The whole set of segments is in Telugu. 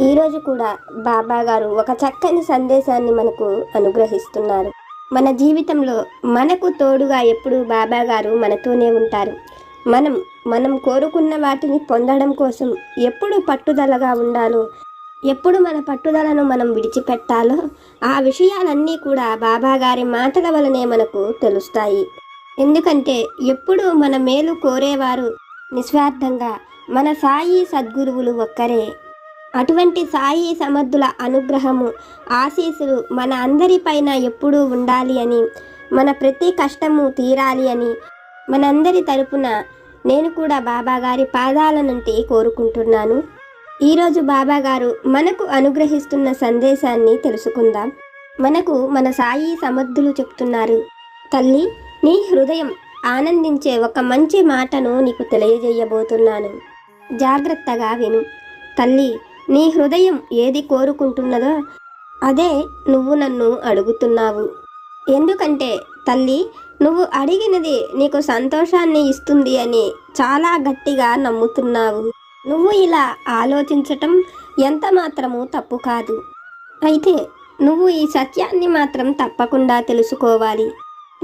ఈరోజు కూడా బాబా గారు ఒక చక్కని సందేశాన్ని మనకు అనుగ్రహిస్తున్నారు. మన జీవితంలో మనకు తోడుగా ఎప్పుడు బాబా గారు మనతోనే ఉంటారు. మనం మనం కోరుకున్న వాటిని పొందడం కోసం ఎప్పుడు పట్టుదలగా ఉండాలో ఎప్పుడు మన పట్టుదలను మనం విడిచిపెట్టాలో ఆ విషయాలన్నీ కూడా బాబా గారి మాటల వలనే మనకు తెలుస్తాయి. ఎందుకంటే ఎప్పుడు మన మేలు కోరేవారు నిస్వార్థంగా మన సాయి సద్గురువులు ఒక్కరే అటువంటి సాయి సమర్థుల అనుగ్రహము ఆశీస్సులు మన అందరిపైన ఎప్పుడూ ఉండాలి అని మన ప్రతి కష్టము తీరాలి అని మనందరి తరపున నేను కూడా బాబా గారి పాదాల నుండి కోరుకుంటున్నాను. ఈరోజు బాబా గారు మనకు అనుగ్రహిస్తున్న సందేశాన్ని తెలుసుకుందాం. మనకు మన సాయి సమర్థులు చెప్తున్నారు తల్లి నీ హృదయం ఆనందించే ఒక మంచి మాటను నీకు తెలియజేయబోతున్నాను. జాగ్రత్తగా విను. తల్లి నీ హృదయం ఏది కోరుకుంటున్నదో అదే నువ్వు నన్ను అడుగుతున్నావు. ఎందుకంటే తల్లి నువ్వు అడిగినది నీకు సంతోషాన్ని ఇస్తుంది అని చాలా గట్టిగా నమ్ముతున్నావు. నువ్వు ఇలా ఆలోచించటం ఎంత మాత్రము తప్పు కాదు. అయితే నువ్వు ఈ సత్యాన్ని మాత్రం తప్పకుండా తెలుసుకోవాలి.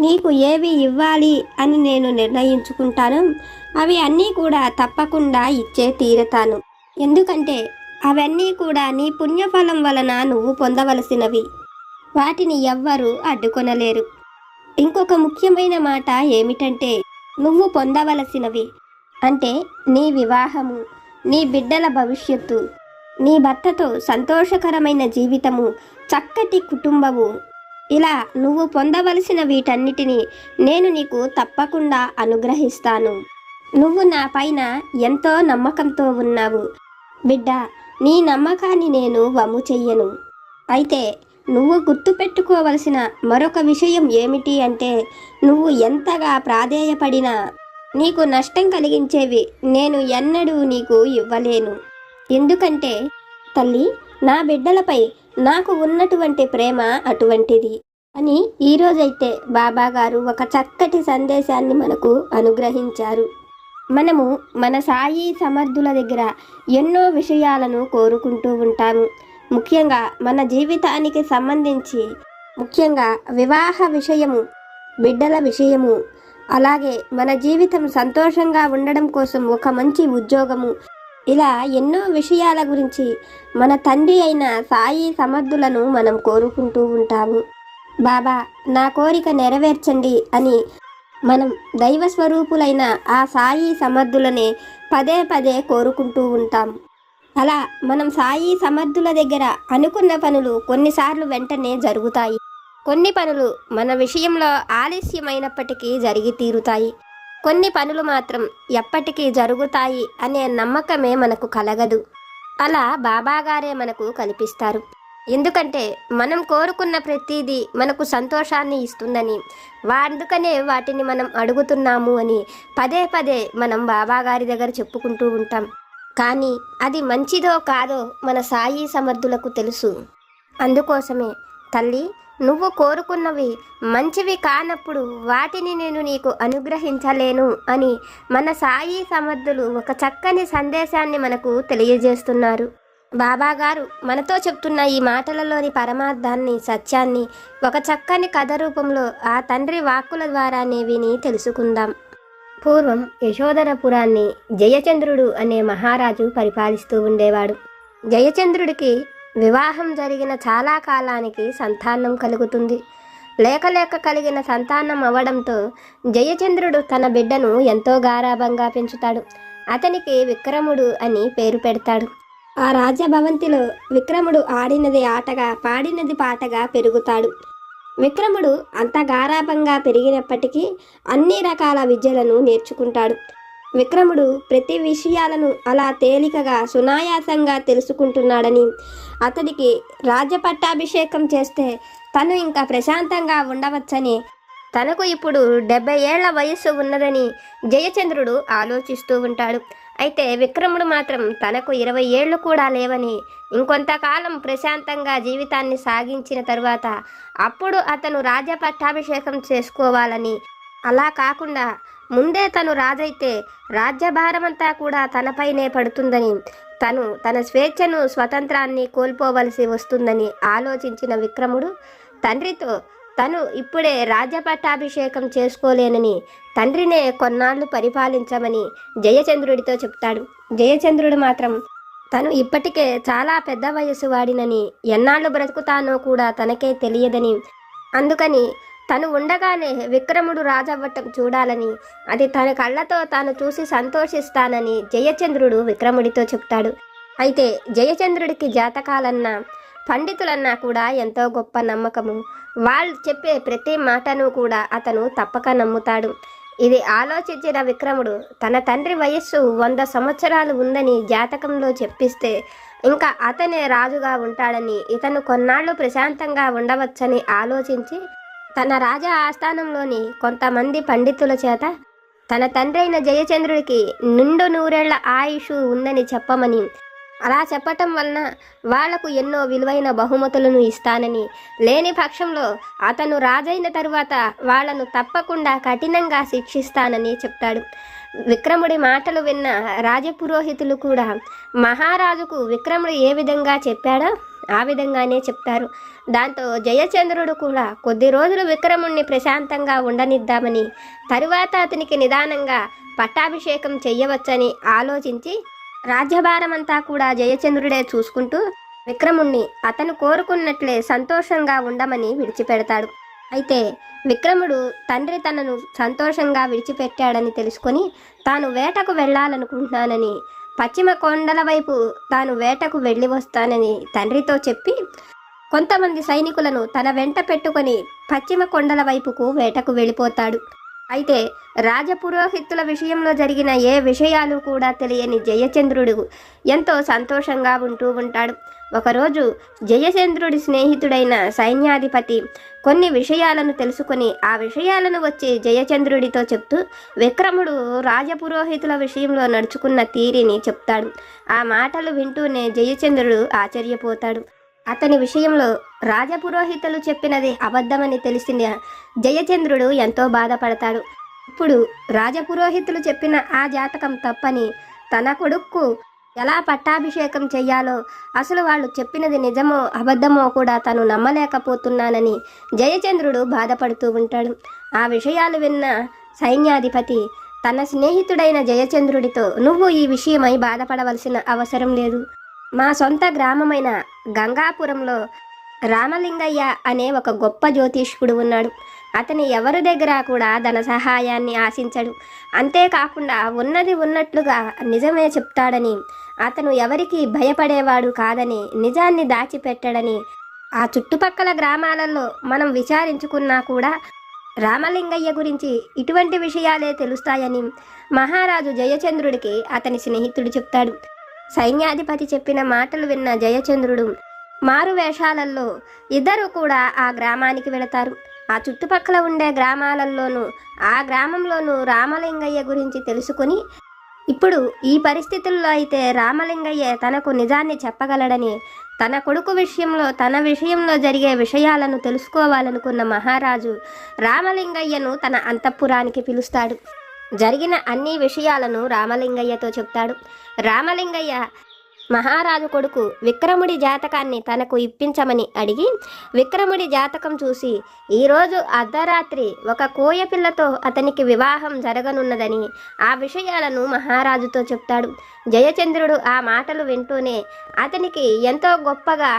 నీకు ఏవి ఇవ్వాలి అని నేను నిర్ణయించుకుంటాను. అవి అన్నీ కూడా తప్పకుండా ఇచ్చే తీరతాను. ఎందుకంటే అవన్నీ కూడా నీ పుణ్యఫలం వలన నువ్వు పొందవలసినవి. వాటిని ఎవ్వరూ అడ్డుకొనలేరు. ఇంకొక ముఖ్యమైన మాట ఏమిటంటే నువ్వు పొందవలసినవి. అంటే నీ వివాహము నీ బిడ్డల భవిష్యత్తు నీ భర్తతో సంతోషకరమైన జీవితము చక్కటి కుటుంబము. ఇలా నువ్వు పొందవలసిన వీటన్నిటిని నేను నీకు తప్పకుండా అనుగ్రహిస్తాను. నువ్వు నా పైన ఎంతో నమ్మకంతో ఉన్నావు. బిడ్డ నీ నమ్మకాన్ని నేను వమ్ము చెయ్యను. అయితే నువ్వు గుర్తుపెట్టుకోవలసిన మరొక విషయం ఏమిటి అంటే నువ్వు ఎంతగా ప్రాధేయపడినా నీకు నష్టం కలిగించేవి నేను ఎన్నడూ నీకు ఇవ్వలేను. ఎందుకంటే తల్లి నా బిడ్డలపై నాకు ఉన్నటువంటి ప్రేమ అటువంటిది అని ఈరోజైతే బాబాగారు ఒక చక్కటి సందేశాన్ని మనకు అనుగ్రహించారు. మనము మన సాయి సమర్థుల దగ్గర ఎన్నో విషయాలను కోరుకుంటూ ఉంటాము ముఖ్యంగా మన జీవితానికి సంబంధించి ముఖ్యంగా వివాహ విషయము బిడ్డల విషయము అలాగే మన జీవితం సంతోషంగా ఉండడం కోసం ఒక మంచి ఉద్యోగము. ఇలా ఎన్నో విషయాల గురించి మన తండ్రి అయిన సాయి సమర్థులను మనం కోరుకుంటూ ఉంటాము. బాబా నా కోరిక నెరవేర్చండి అని మనం దైవ స్వరూపులైన ఆ సాయి సమర్థులనే పదే పదే కోరుకుంటూ ఉంటాం. అలా మనం సాయి సమర్థుల దగ్గర అనుకున్న పనులు కొన్నిసార్లు వెంటనే జరుగుతాయి. కొన్ని పనులు మన విషయంలో ఆలస్యమైనప్పటికీ జరిగి తీరుతాయి. కొన్ని పనులు మాత్రం ఎప్పటికీ జరుగుతాయి అనే నమ్మకమే మనకు కలగదు. అలా బాబాగారే మనకు కల్పిస్తారు ఎందుకంటే మనం కోరుకున్న ప్రతిదీ మనకు సంతోషాన్ని ఇస్తుందని. అందుకనే వాటిని మనం అడుగుతున్నాము అని పదే పదే మనం బాబాగారి దగ్గర చెప్పుకుంటూ ఉంటాం. కానీ అది మంచిదో కాదో మన సాయి సమర్థులకు తెలుసు. అందుకోసమే తల్లి నువ్వు కోరుకున్నవి మంచివి కానప్పుడు వాటిని నేను నీకు అనుగ్రహించలేను అని మన సాయి సమర్థులు ఒక చక్కని సందేశాన్ని మనకు తెలియజేస్తున్నారు. బాబా గారు మనతో చెప్తున్న ఈ మాటలలోని పరమార్థాన్ని సత్యాన్ని ఒక చక్కని కథ రూపంలో ఆ తండ్రి వాక్కుల ద్వారానే విని తెలుసుకుందాం. పూర్వం యశోధరపురాన్ని జయచంద్రుడు అనే మహారాజు పరిపాలిస్తూ ఉండేవాడు. జయచంద్రుడికి వివాహం జరిగిన చాలా కాలానికి సంతానం కలుగుతుంది. లేక లేక కలిగిన సంతానం అవ్వడంతో జయచంద్రుడు తన బిడ్డను ఎంతో గారాభంగా పెంచుతాడు. అతనికి విక్రముడు అని పేరు పెడతాడు. ఆ రాజభవంతిలో విక్రముడు ఆడినది ఆటగా పాడినది పాటగా పెరుగుతాడు. విక్రముడు అంత గారాభంగా పెరిగినప్పటికీ అన్ని రకాల విద్యలను నేర్చుకుంటాడు. విక్రముడు ప్రతి విషయాలను అలా తేలికగా సునాయాసంగా తెలుసుకుంటున్నాడని అతడికి రాజపట్టాభిషేకం చేస్తే తను ఇంకా ప్రశాంతంగా ఉండవచ్చని తనకు ఇప్పుడు డెబ్బై ఏళ్ళ వయస్సు ఉన్నదని జయచంద్రుడు ఆలోచిస్తూ ఉంటాడు. అయితే విక్రముడు మాత్రం తనకు ఇరవై ఏళ్ళు కూడా లేవని ఇంకొంతకాలం ప్రశాంతంగా జీవితాన్ని సాగించిన తరువాత అప్పుడు అతను రాజ పట్టాభిషేకం చేసుకోవాలని అలా కాకుండా ముందే తను రాజైతే రాజ్యభారమంతా కూడా తనపైనే పడుతుందని తను తన స్వేచ్ఛను స్వతంత్రాన్ని కోల్పోవలసి వస్తుందని ఆలోచించిన విక్రముడు తండ్రితో తను ఇప్పుడే రాజ్యపట్టాభిషేకం చేసుకోలేనని తండ్రినే కొన్నాళ్ళు పరిపాలించమని జయచంద్రుడితో చెప్తాడు. జయచంద్రుడు మాత్రం తను ఇప్పటికే చాలా పెద్ద వయసు వాడినని ఎన్నాళ్ళు బ్రతుకుతానో కూడా తనకే తెలియదని అందుకని తను ఉండగానే విక్రముడు రాజవ్వటం చూడాలని అది తన కళ్ళతో తాను చూసి సంతోషిస్తానని జయచంద్రుడు విక్రముడితో చెప్తాడు. అయితే జయచంద్రుడికి జాతకాలన్నా పండితులన్నా కూడా ఎంతో గొప్ప నమ్మకము. వాళ్ళు చెప్పే ప్రతి మాటను కూడా అతను తప్పక నమ్ముతాడు. ఇది ఆలోచించిన విక్రముడు తన తండ్రి వయస్సు వంద సంవత్సరాలు ఉందని జాతకంలో చెప్పిస్తే ఇంకా అతనే రాజుగా ఉంటాడని ఇతను కొన్నాళ్ళు ప్రశాంతంగా ఉండవచ్చని ఆలోచించి తన రాజా ఆస్థానంలోని కొంతమంది పండితుల చేత తన తండ్రి అయిన జయచంద్రుడికి నిండు నూరేళ్ళ ఆయుషు ఉందని చెప్పమని అలా చెప్పటం వలన వాళ్ళకు ఎన్నో విలువైన బహుమతులను ఇస్తానని. లేని పక్షంలో అతను రాజైన తరువాత వాళ్ళను తప్పకుండా కఠినంగా శిక్షిస్తానని చెప్తాడు. విక్రముడి మాటలు విన్న రాజపురోహితులు కూడా మహారాజుకు విక్రముడు ఏ విధంగా చెప్పాడో? ఆ విధంగానే చెప్తారు. దాంతో జయచంద్రుడు కూడా కొద్ది రోజులు విక్రముణ్ణి ప్రశాంతంగా ఉండనిద్దామని తరువాత అతనికి నిదానంగా పట్టాభిషేకం చెయ్యవచ్చని ఆలోచించి రాజ్యభారమంతా కూడా జయచంద్రుడే చూసుకుంటూ విక్రముణ్ణి అతను కోరుకున్నట్లే సంతోషంగా ఉండమని విడిచిపెడతాడు. అయితే విక్రముడు తండ్రి తనను సంతోషంగా విడిచిపెట్టాడని తెలుసుకొని తాను వేటకు వెళ్ళాలనుకుంటున్నానని పశ్చిమ కొండల వైపు తాను వేటకు వెళ్ళి వస్తానని తండ్రితో చెప్పి కొంతమంది సైనికులను తన వెంట పెట్టుకొని పశ్చిమ కొండల వైపుకు వేటకు వెళ్ళిపోతాడు. అయితే రాజపురోహితుల విషయంలో జరిగిన ఏ విషయాలు కూడా తెలియని జయచంద్రుడు ఎంతో సంతోషంగా ఉంటూ ఉంటాడు. ఒకరోజు జయచంద్రుడి స్నేహితుడైన సైన్యాధిపతి కొన్ని విషయాలను తెలుసుకొని ఆ విషయాలను వచ్చి జయచంద్రుడితో చెప్తూ విక్రముడు రాజపురోహితుల విషయంలో నడుచుకున్న తీరిని చెప్తాడు. ఆ మాటలు వింటూనే జయచంద్రుడు ఆశ్చర్యపోతాడు. అతని విషయంలో రాజపురోహితులు చెప్పినది అబద్ధమని తెలిసిన జయచంద్రుడు ఎంతో బాధపడతాడు. ఇప్పుడు రాజపురోహితులు చెప్పిన ఆ జాతకం తప్పని తన కొడుక్కు ఎలా పట్టాభిషేకం చెయ్యాలో అసలు వాళ్ళు చెప్పినది నిజమో అబద్ధమో కూడా తను నమ్మలేకపోతున్నానని జయచంద్రుడు బాధపడుతూ ఉంటాడు. ఆ విషయాలు విన్న సైన్యాధిపతి తన స్నేహితుడైన జయచంద్రుడితో నువ్వు ఈ విషయమై బాధపడవలసిన అవసరం లేదు. మా సొంత గ్రామమైన గంగాపురంలో రామలింగయ్య అనే ఒక గొప్ప జ్యోతిష్కుడు ఉన్నాడు. అతని ఎవరి దగ్గర కూడా ధన సహాయాన్ని ఆశించడు. అంతేకాకుండా ఉన్నది ఉన్నట్లుగా నిజమే చెప్తాడని అతను ఎవరికి భయపడేవాడు కాదని నిజాన్ని దాచిపెట్టడని ఆ చుట్టుపక్కల గ్రామాలలో మనం విచారించుకున్నా కూడా రామలింగయ్య గురించి ఇటువంటి విషయాలే తెలుస్తాయని మహారాజు జయచంద్రుడికి అతని స్నేహితుడు చెప్తాడు. సైన్యాధిపతి చెప్పిన మాటలు విన్న జయచంద్రుడు మారు వేషాలలో ఇద్దరు కూడా ఆ గ్రామానికి వెళతారు. ఆ చుట్టుపక్కల ఉండే గ్రామాలలోనూ ఆ గ్రామంలోనూ రామలింగయ్య గురించి తెలుసుకుని ఇప్పుడు ఈ పరిస్థితుల్లో అయితే రామలింగయ్య తనకు నిజాన్ని చెప్పగలడని తన కొడుకు విషయంలో తన విషయంలో జరిగే విషయాలను తెలుసుకోవాలనుకున్న మహారాజు రామలింగయ్యను తన అంతఃపురానికి పిలుస్తాడు. జరిగిన అన్ని విషయాలను రామలింగయ్యతో చెప్తాడు. రామలింగయ్య మహారాజు కొడుకు విక్రముడి జాతకాన్ని తనకు ఇప్పించమని అడిగి విక్రముడి జాతకం చూసి ఈరోజు అర్ధరాత్రి ఒక కోయ పిల్లతో అతనికి వివాహం జరగనున్నదని ఆ విషయాలను మహారాజుతో చెప్తాడు. జయచంద్రుడు ఆ మాటలు వింటూనే అతనికి ఎంతో గొప్పగా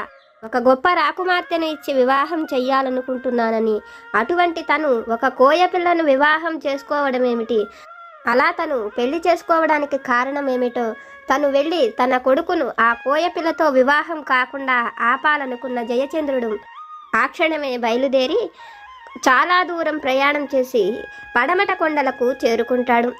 ఒక గొప్ప రాకుమార్తెను ఇచ్చి వివాహం చెయ్యాలనుకుంటున్నానని అటువంటి తను ఒక కోయ పిల్లను వివాహం చేసుకోవడం ఏమిటి అలా తను పెళ్ళి చేసుకోవడానికి కారణం ఏమిటో తను వెళ్ళి తన కొడుకును ఆ కోయపిల్లతో వివాహం కాకుండా ఆపాలనుకున్న జయచంద్రుడు ఆ క్షణమే బయలుదేరి చాలా దూరం ప్రయాణం చేసి పడమట కొండలకు చేరుకుంటాడు.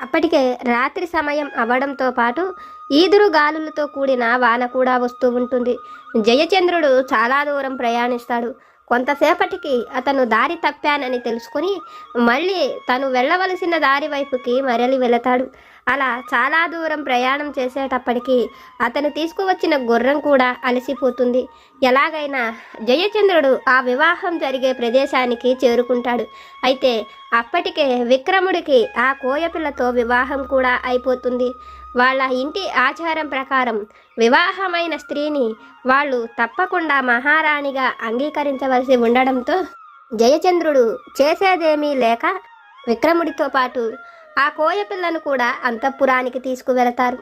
అప్పటికే రాత్రి సమయం అవ్వడంతో పాటు ఈదురు గాలులతో కూడిన వాన కూడా వస్తూ ఉంటుంది. జయచంద్రుడు చాలా దూరం ప్రయాణిస్తాడు. కొంతసేపటికి అతను దారి తప్పానని తెలుసుకుని మళ్ళీ తను వెళ్ళవలసిన దారి వైపుకి మరలి వెళతాడు. అలా చాలా దూరం ప్రయాణం చేసేటప్పటికీ అతను తీసుకువచ్చిన గుర్రం కూడా అలసిపోతుంది. ఎలాగైనా జయచంద్రుడు ఆ వివాహం జరిగే ప్రదేశానికి చేరుకుంటాడు. అయితే అప్పటికే విక్రముడికి ఆ కోయపిల్లతో వివాహం కూడా అయిపోతుంది. వాళ్ళ ఇంటి ఆచారం ప్రకారం వివాహమైన స్త్రీని వాళ్ళు తప్పకుండా మహారాణిగా అంగీకరించవలసి ఉండడంతో జయచంద్రుడు చేసేదేమీ లేక విక్రముడితో పాటు ఆ కోయపిల్లను కూడా అంతఃపురానికి తీసుకువెళతారు.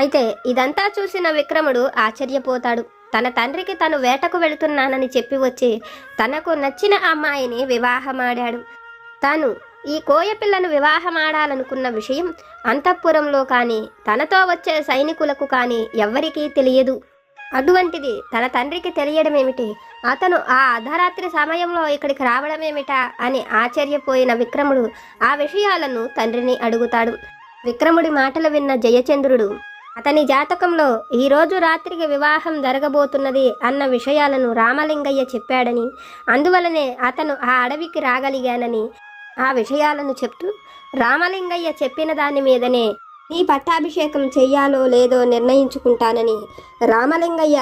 అయితే ఇదంతా చూసిన విక్రముడు ఆశ్చర్యపోతాడు. తన తండ్రికి తను వేటకు వెళుతున్నానని చెప్పి వచ్చి తనకు నచ్చిన అమ్మాయిని వివాహమాడాడు. తాను ఈ కోయపిల్లను వివాహమాడాలనుకున్న విషయం అంతఃపురంలో కానీ తనతో వచ్చే సైనికులకు కానీ ఎవ్వరికీ తెలియదు. అటువంటిది. తన తండ్రికి తెలియడం ఏమిటి అతను ఆ అర్ధరాత్రి సమయంలో ఇక్కడికి రావడమేమిటా అని ఆశ్చర్యపోయిన విక్రముడు ఆ విషయాలను తండ్రిని అడుగుతాడు. విక్రముడి మాటలు విన్న జయచంద్రుడు అతని జాతకంలో ఈరోజు రాత్రికి వివాహం జరగబోతున్నది అన్న విషయాలను రామలింగయ్య చెప్పాడని అందువలనే అతను ఆ అడవికి రాగలిగానని ఆ విషయాలను చెప్తూ రామలింగయ్య చెప్పిన దాని మీదనే నీ పట్టాభిషేకం చెయ్యాలో లేదో నిర్ణయించుకుంటానని. రామలింగయ్య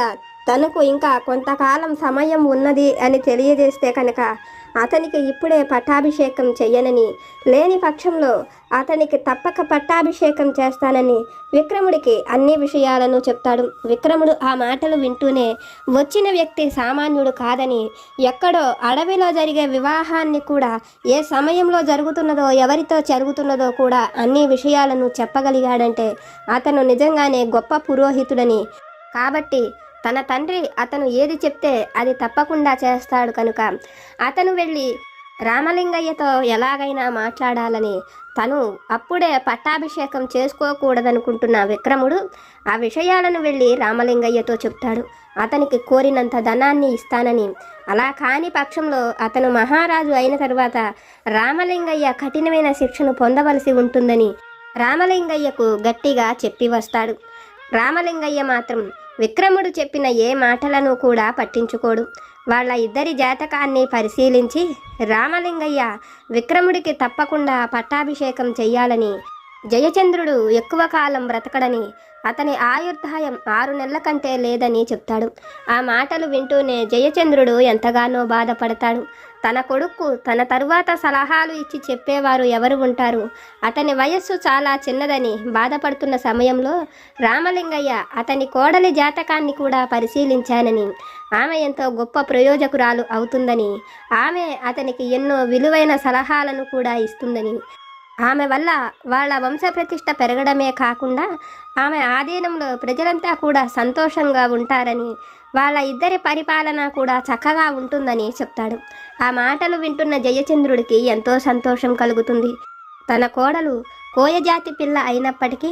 తనకు ఇంకా కొంతకాలం సమయం ఉన్నది అని తెలియజేస్తే కనుక అతనికి ఇప్పుడే పట్టాభిషేకం చెయ్యనని లేని పక్షంలో అతనికి తప్పక పట్టాభిషేకం చేస్తానని విక్రముడికి అన్ని విషయాలను చెప్తాడు. విక్రముడు ఆ మాటలు వింటూనే వచ్చిన వ్యక్తి సామాన్యుడు కాదని ఎక్కడో అడవిలో జరిగే వివాహాన్ని కూడా ఏ సమయంలో జరుగుతున్నదో ఎవరితో జరుగుతున్నదో కూడా అన్ని విషయాలను చెప్పగలిగాడంటే అతను నిజంగానే గొప్ప పురోహితుడని. కాబట్టి తన తండ్రి అతను ఏది చెప్తే అది తప్పకుండా చేస్తాడు కనుక. అతను వెళ్ళి రామలింగయ్యతో ఎలాగైనా మాట్లాడాలని తను అప్పుడే పట్టాభిషేకం చేసుకోకూడదనుకుంటున్న విక్రముడు ఆ విషయాలను వెళ్ళి రామలింగయ్యతో చెప్తాడు. అతనికి కోరినంత ధనాన్ని ఇస్తానని. అలా కాని పక్షంలో అతను మహారాజు అయిన తరువాత రామలింగయ్య కఠినమైన శిక్షను పొందవలసి ఉంటుందని రామలింగయ్యకు గట్టిగా చెప్పి వస్తాడు. రామలింగయ్య మాత్రం విక్రముడు చెప్పిన ఏ మాటలను కూడా పట్టించుకోడు. వాళ్ళ ఇద్దరి జాతకాన్ని పరిశీలించి రామలింగయ్య విక్రముడికి తప్పకుండా పట్టాభిషేకం చెయ్యాలని జయచంద్రుడు ఎక్కువ కాలం బ్రతకడని అతని ఆయుర్దాయం ఆరు నెలల కంటే లేదని చెప్తాడు. ఆ మాటలు వింటూనే జయచంద్రుడు ఎంతగానో బాధపడతాడు. తన కొడుకు తన తరువాత సలహాలు ఇచ్చి చెప్పేవారు ఎవరు ఉంటారు? అతని వయస్సు చాలా చిన్నదని బాధపడుతున్న సమయంలో రామలింగయ్య అతని కోడలి జాతకాన్ని కూడా పరిశీలించానని ఆమె ఎంతో గొప్ప ప్రయోజకురాలు అవుతుందని ఆమె అతనికి ఎన్నో విలువైన సలహాలను కూడా ఇస్తుందని ఆమె వల్ల వాళ్ళ వంశప్రతిష్ఠ పెరగడమే కాకుండా ఆమె ఆధీనంలో ప్రజలంతా కూడా సంతోషంగా ఉంటారని వాళ్ళ ఇద్దరి పరిపాలన కూడా చక్కగా ఉంటుందని చెప్తాడు. ఆ మాటలు వింటున్న జయచంద్రుడికి ఎంతో సంతోషం కలుగుతుంది. తన కోడలు కోయజాతి పిల్ల అయినప్పటికీ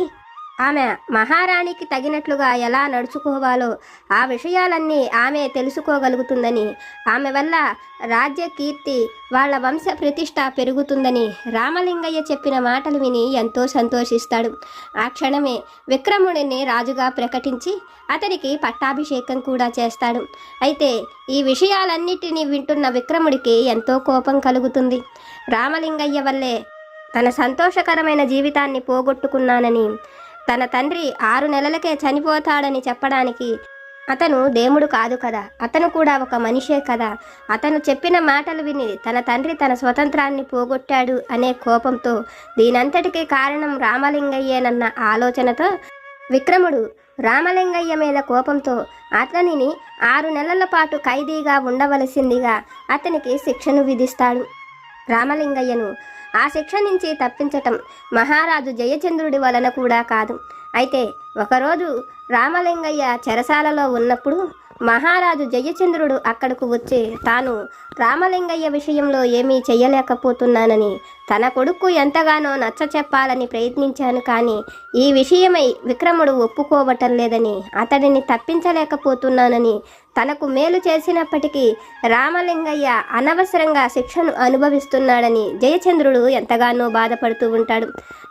ఆమె మహారాణికి తగినట్లుగా ఎలా నడుచుకోవాలో ఆ విషయాలన్నీ ఆమె తెలుసుకోగలుగుతుందని ఆమె వల్ల రాజ్య కీర్తి వాళ్ళ వంశ ప్రతిష్ట పెరుగుతుందని రామలింగయ్య చెప్పిన మాటలు విని ఎంతో సంతోషిస్తాడు. ఆ క్షణమే విక్రముడిని రాజుగా ప్రకటించి అతనికి పట్టాభిషేకం కూడా చేస్తాడు. అయితే ఈ విషయాలన్నిటినీ వింటున్న విక్రముడికి ఎంతో కోపం కలుగుతుంది. రామలింగయ్య వల్లే తన సంతోషకరమైన జీవితాన్ని పోగొట్టుకున్నానని తన తండ్రి ఆరు నెలలకే చనిపోతాడని చెప్పడానికి అతను దేవుడు కాదు కదా. అతను కూడా ఒక మనిషే కదా. అతను చెప్పిన మాటలు విని తన తండ్రి తన స్వతంత్రాన్ని పోగొట్టాడు అనే కోపంతో దీనంతటికీ కారణం రామలింగయ్యేనన్న ఆలోచనతో విక్రముడు రామలింగయ్య మీద కోపంతో అతనిని ఆరు నెలల పాటు ఖైదీగా ఉండవలసిందిగా అతనికి శిక్షను విధిస్తాడు. రామలింగయ్యను ఆ శిక్ష నుంచి తప్పించటం మహారాజు జయచంద్రుడి వలన కూడా కాదు. అయితే ఒకరోజు రామలింగయ్య చెరసాలలో ఉన్నప్పుడు మహారాజు జయచంద్రుడు అక్కడకు వచ్చి తాను రామలింగయ్య విషయంలో ఏమీ చేయలేకపోతున్నానని తన కొడుకు ఎంతగానో నచ్చ చెప్పాలని ప్రయత్నించాను కానీ ఈ విషయమై విక్రముడు ఒప్పుకోవటం లేదని అతడిని తప్పించలేకపోతున్నానని తనకు మేలు చేసినప్పటికీ రామలింగయ్య అనవసరంగా శిక్షను అనుభవిస్తున్నాడని జయచంద్రుడు ఎంతగానో బాధపడుతూ ఉంటాడు.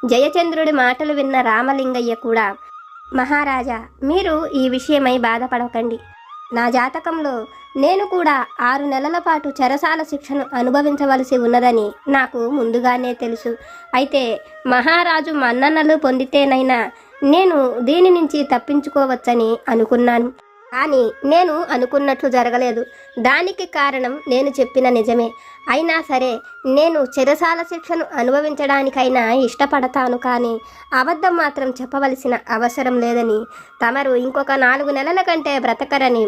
జయచంద్రుడి మాటలు విన్న రామలింగయ్య కూడా మహారాజా మీరు ఈ విషయమై బాధపడకండి. నా జాతకంలో నేను కూడా ఆరు నెలల పాటు చెరసాల శిక్షను అనుభవించవలసి ఉన్నదని నాకు ముందుగానే తెలుసు. అయితే మహారాజు మన్ననలు పొందితేనైనా నేను దీని నుంచి తప్పించుకోవచ్చని అనుకున్నాను. కానీ నేను అనుకున్నట్లు జరగలేదు. దానికి కారణం నేను చెప్పిన నిజమే. అయినా సరే నేను చెరసాల శిక్షను అనుభవించడానికైనా ఇష్టపడతాను కానీ అబద్ధం మాత్రం చెప్పవలసిన అవసరం లేదని తమరు ఇంకొక నాలుగు నెలల కంటే బ్రతకరని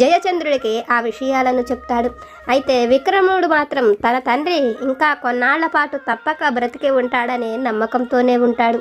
జయచంద్రుడికి ఆ విషయాలను చెప్తాడు. అయితే విక్రముడు మాత్రం తన తండ్రి ఇంకా కొన్నాళ్ళ పాటు తప్పక బ్రతికి ఉంటాడనే నమ్మకంతోనే ఉంటాడు.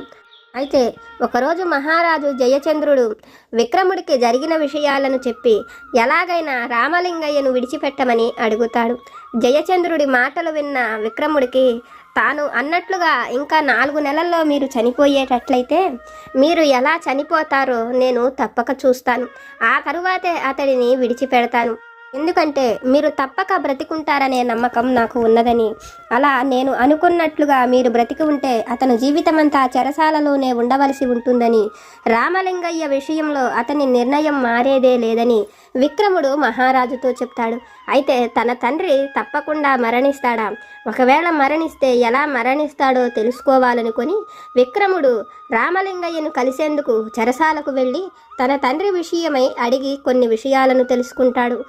అయితే ఒకరోజు మహారాజు జయచంద్రుడు విక్రముడికి జరిగిన విషయాలను చెప్పి ఎలాగైనా రామలింగయ్యను విడిచిపెట్టమని అడుగుతాడు. జయచంద్రుడి మాటలు విన్న విక్రముడికి తాను అన్నట్లుగా ఇంకా నాలుగు నెలల్లో మీరు చనిపోయేటట్లయితే మీరు ఎలా చనిపోతారో నేను తప్పక చూస్తాను. ఆ తరువాతే అతడిని విడిచిపెడతాను. ఎందుకంటే మీరు తప్పక బ్రతికుంటారనే నమ్మకం నాకు ఉన్నదని. అలా నేను అనుకున్నట్లుగా మీరు బ్రతికి ఉంటే అతను జీవితమంతా చెరసాలలోనే ఉండవలసి ఉంటుందని. రామలింగయ్య విషయంలో అతని నిర్ణయం మారేదే లేదని విక్రముడు మహారాజుతో చెప్తాడు. అయితే తన తండ్రి తప్పకుండా మరణిస్తాడా? ఒకవేళ మరణిస్తే ఎలా మరణిస్తాడో తెలుసుకోవాలనుకొని విక్రముడు రామలింగయ్యను కలిసేందుకు చెరసాలకు వెళ్ళి తన తండ్రి విషయమై అడిగి కొన్ని విషయాలను తెలుసుకుంటాడు.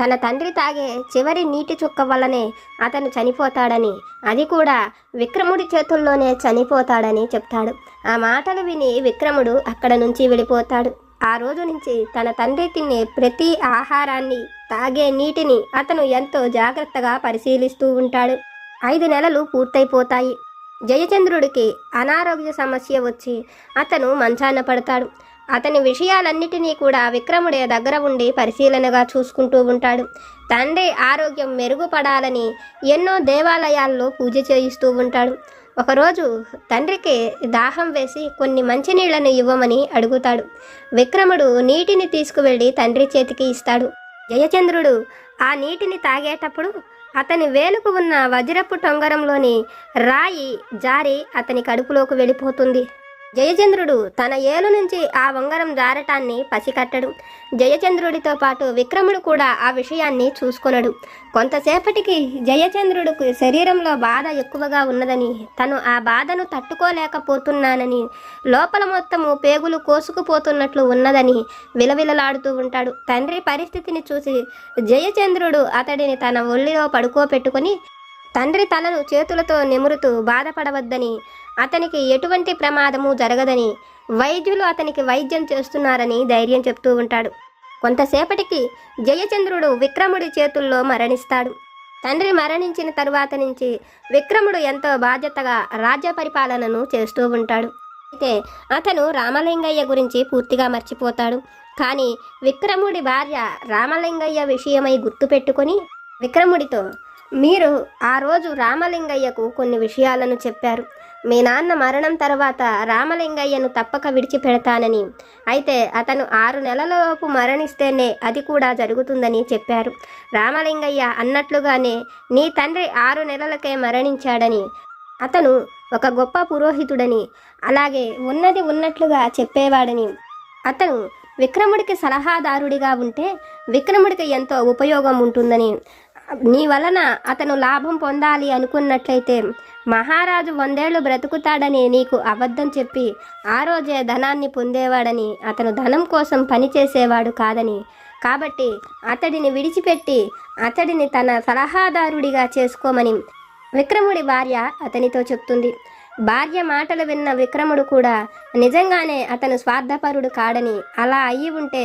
తన తండ్రి తాగే చివరి నీటి చుక్క వల్లనే అతను చనిపోతాడని అది కూడా విక్రముడి చేతుల్లోనే చనిపోతాడని చెప్తాడు. ఆ మాటలు విని విక్రముడు అక్కడ నుంచి వెళ్ళిపోతాడు ఆ రోజు నుంచి తన తండ్రి తినే ప్రతి ఆహారాన్ని తాగే నీటిని అతను ఎంతో జాగ్రత్తగా పరిశీలిస్తూ ఉంటాడు. ఐదు నెలలు పూర్తయిపోతాయి. జయచంద్రుడికి అనారోగ్య సమస్య వచ్చి అతను మంచాన పడతాడు. అతని విషయాలన్నిటినీ కూడా విక్రముడే దగ్గర ఉండి పరిశీలనగా చూసుకుంటూ ఉంటాడు. తండ్రి ఆరోగ్యం మెరుగుపడాలని ఎన్నో దేవాలయాల్లో పూజ చేయిస్తూ ఉంటాడు. ఒకరోజు తండ్రికి దాహం వేసి కొన్ని మంచినీళ్ళను ఇవ్వమని అడుగుతాడు. విక్రముడు నీటిని తీసుకువెళ్ళి తండ్రి చేతికి ఇస్తాడు. జయచంద్రుడు ఆ నీటిని తాగేటప్పుడు అతని వేలుకు ఉన్న వజ్రపు టొంగరంలోని రాయి జారి అతని కడుపులోకి వెళ్ళిపోతుంది. జయచంద్రుడు తన ఏలు నుంచి ఆ ఉంగరం జారటాన్ని పసికట్టడు. జయచంద్రుడితో పాటు విక్రముడు కూడా ఆ విషయాన్ని చూసుకొనడు. కొంతసేపటికి జయచంద్రుడికి శరీరంలో బాధ ఎక్కువగా ఉన్నదని తను ఆ బాధను తట్టుకోలేకపోతున్నానని లోపల మొత్తము పేగులు కోసుకుపోతున్నట్లు ఉన్నదని విలవిలలాడుతూ ఉంటాడు. తండ్రి పరిస్థితిని చూసి జయచంద్రుడు అతడిని తన ఒళ్ళిలో పడుకోపెట్టుకొని తండ్రి తలను చేతులతో నిమురుతూ బాధపడవద్దని అతనికి ఎటువంటి ప్రమాదము జరగదని వైద్యులు అతనికి వైద్యం చేస్తున్నారని ధైర్యం చెప్తూ ఉంటాడు. కొంతసేపటికి జయచంద్రుడు విక్రముడి చేతుల్లో మరణిస్తాడు. తండ్రి మరణించిన తరువాత నుంచి విక్రముడు ఎంతో బాధ్యతగా రాజ్య పరిపాలనను చేస్తూ ఉంటాడు. అయితే అతను రామలింగయ్య గురించి పూర్తిగా మర్చిపోతాడు. కానీ విక్రముడి భార్య రామలింగయ్య విషయమై గుర్తుపెట్టుకొని విక్రముడితో మీరు ఆ రోజు రామలింగయ్యకు కొన్ని విషయాలను చెప్పారు. మీ నాన్న మరణం తర్వాత రామలింగయ్యను తప్పక విడిచిపెడతానని. అయితే అతను ఆరు నెలలలోపు మరణిస్తేనే అది కూడా జరుగుతుందని చెప్పారు. రామలింగయ్య అన్నట్లుగానే నీ తండ్రి ఆరు నెలలకే మరణించాడని అతను ఒక గొప్ప పురోహితుడని అలాగే ఉన్నది ఉన్నట్లుగా చెప్పేవాడని. అతను విక్రముడికి సలహాదారుడిగా ఉంటే విక్రముడికి ఎంతో ఉపయోగం ఉంటుందని. నీ వలన అతను లాభం పొందాలి అనుకున్నట్లయితే మహారాజు వందేళ్ళు బ్రతుకుతాడని నీకు అబద్ధం చెప్పి ఆ రోజే ధనాన్ని పొందేవాడని అతను ధనం కోసం పనిచేసేవాడు కాదని. కాబట్టి అతడిని విడిచిపెట్టి అతడిని తన సలహాదారుడిగా చేసుకోమని విక్రముడి భార్య అతనితో చెప్తుంది. భార్య మాటలు విన్న విక్రముడు కూడా నిజంగానే అతను స్వార్థపరుడు కాడని అలా అయ్యి ఉంటే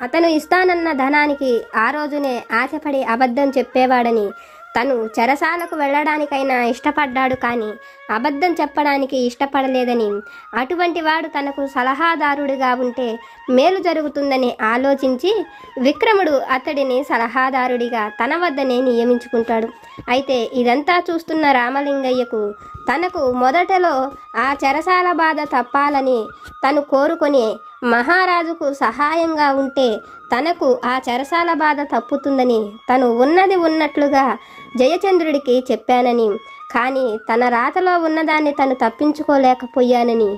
అతను ఇస్తానన్న ధనానికి ఆ రోజునే ఆశపడి అబద్ధం చెప్పేవాడని తను చెరసాలకు వెళ్ళడానికైనా ఇష్టపడ్డాడు కానీ అబద్ధం చెప్పడానికి ఇష్టపడలేదని. అటువంటి వాడు తనకు సలహాదారుడిగా ఉంటే మేలు జరుగుతుందని ఆలోచించి విక్రముడు అతడిని సలహాదారుడిగా తన వద్దనే నియమించుకుంటాడు. అయితే ఇదంతా చూస్తున్న రామలింగయ్యకు తనకు మొదటలో ఆ చెరసాల బాధ తప్పాలని తను కోరుకొని మహారాజుకు సహాయంగా ఉంటే తనకు ఆ చెరసాల బాధ తప్పుతుందని తను ఉన్నది ఉన్నట్లుగా జయచంద్రుడికి చెప్పానని కానీ తన రాతలో ఉన్నదాన్ని తను తప్పించుకోలేకపోయానని.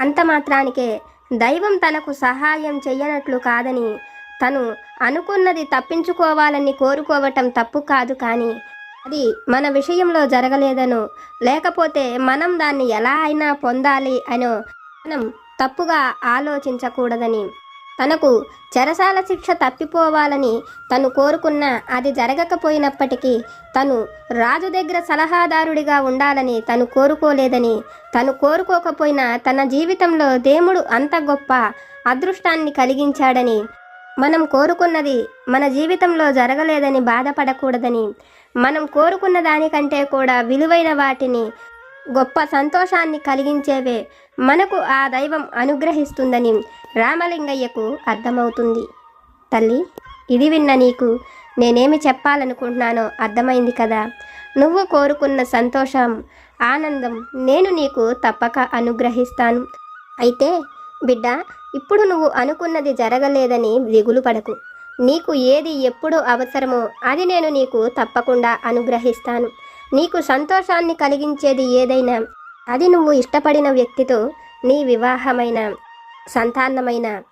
అంత మాత్రానికే దైవం తనకు సహాయం చెయ్యనట్లు కాదని తను అనుకున్నది తప్పించుకోవాలని కోరుకోవటం తప్పు కాదు కానీ అది మన విషయంలో జరగలేదనో లేకపోతే మనం దాన్ని ఎలా అయినా పొందాలి అనో మనం తప్పుగా ఆలోచించకూడదని. తనకు చెరసాల శిక్ష తప్పిపోవాలని తను కోరుకున్న అది జరగకపోయినప్పటికీ తను రాజు దగ్గర సలహాదారుడిగా ఉండాలని తను కోరుకోలేదని తను కోరుకోకపోయినా తన జీవితంలో దేవుడు అంత గొప్ప అదృష్టాన్ని కలిగించాడని మనం కోరుకున్నది మన జీవితంలో జరగలేదని బాధపడకూడదని మనం కోరుకున్న దానికంటే కూడా విలువైన వాటిని గొప్ప సంతోషాన్ని కలిగించేవే మనకు ఆ దైవం అనుగ్రహిస్తుందని రామలింగయ్యకు అర్థమవుతుంది. తల్లి ఇది విన్న నీకు నేనేమి చెప్పాలనుకుంటున్నానో అర్థమైంది కదా. నువ్వు కోరుకున్న సంతోషం ఆనందం నేను నీకు తప్పక అనుగ్రహిస్తాను. అయితే బిడ్డ ఇప్పుడు నువ్వు అనుకున్నది జరగలేదని దిగులు పడకు. నీకు ఏది ఎప్పుడు అవసరమో అది నేను నీకు తప్పకుండా అనుగ్రహిస్తాను. నీకు సంతోషాన్ని కలిగించేది ఏదైనా అది నువ్వు ఇష్టపడిన వ్యక్తితో నీ వివాహమైన సంతానమైన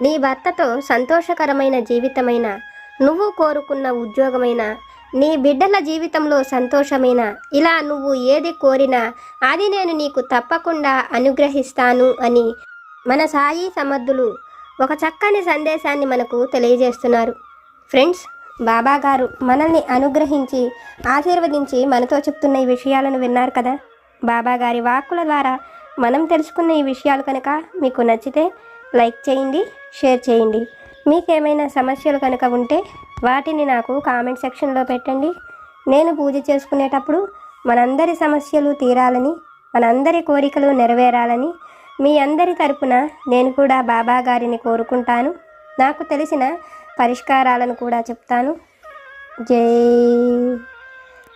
నీ భర్తతో సంతోషకరమైన జీవితమైన నువ్వు కోరుకున్న ఉద్యోగమైన నీ బిడ్డల జీవితంలో సంతోషమైన ఇలా నువ్వు ఏది కోరినా అది నేను నీకు తప్పకుండా అనుగ్రహిస్తాను అని మన సాయి సమర్థులు ఒక చక్కని సందేశాన్ని మనకు తెలియజేస్తున్నారు. ఫ్రెండ్స్ బాబాగారు మనల్ని అనుగ్రహించి ఆశీర్వదించి మనతో చెప్తున్న ఈ విషయాలను విన్నారు కదా? బాబా గారి వాక్కుల ద్వారా మనం తెలుసుకున్న ఈ విషయాలు కనుక మీకు నచ్చితే లైక్ చేయండి షేర్ చేయండి. మీకేమైనా సమస్యలు కనుక ఉంటే వాటిని నాకు కామెంట్ సెక్షన్లో పెట్టండి. నేను పూజ చేసుకునేటప్పుడు మనందరి సమస్యలు తీరాలని మనందరి కోరికలు నెరవేరాలని మీ అందరి తరపున నేను కూడా బాబా గారిని కోరుకుంటాను. నాకు తెలిసిన పరిష్కారాలను కూడా చెప్తాను. జై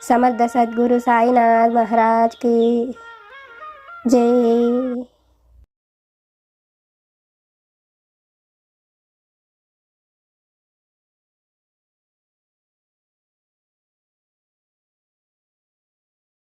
సమర్థ సద్గురు సాయినాథ్ మహారాజ్కి జై.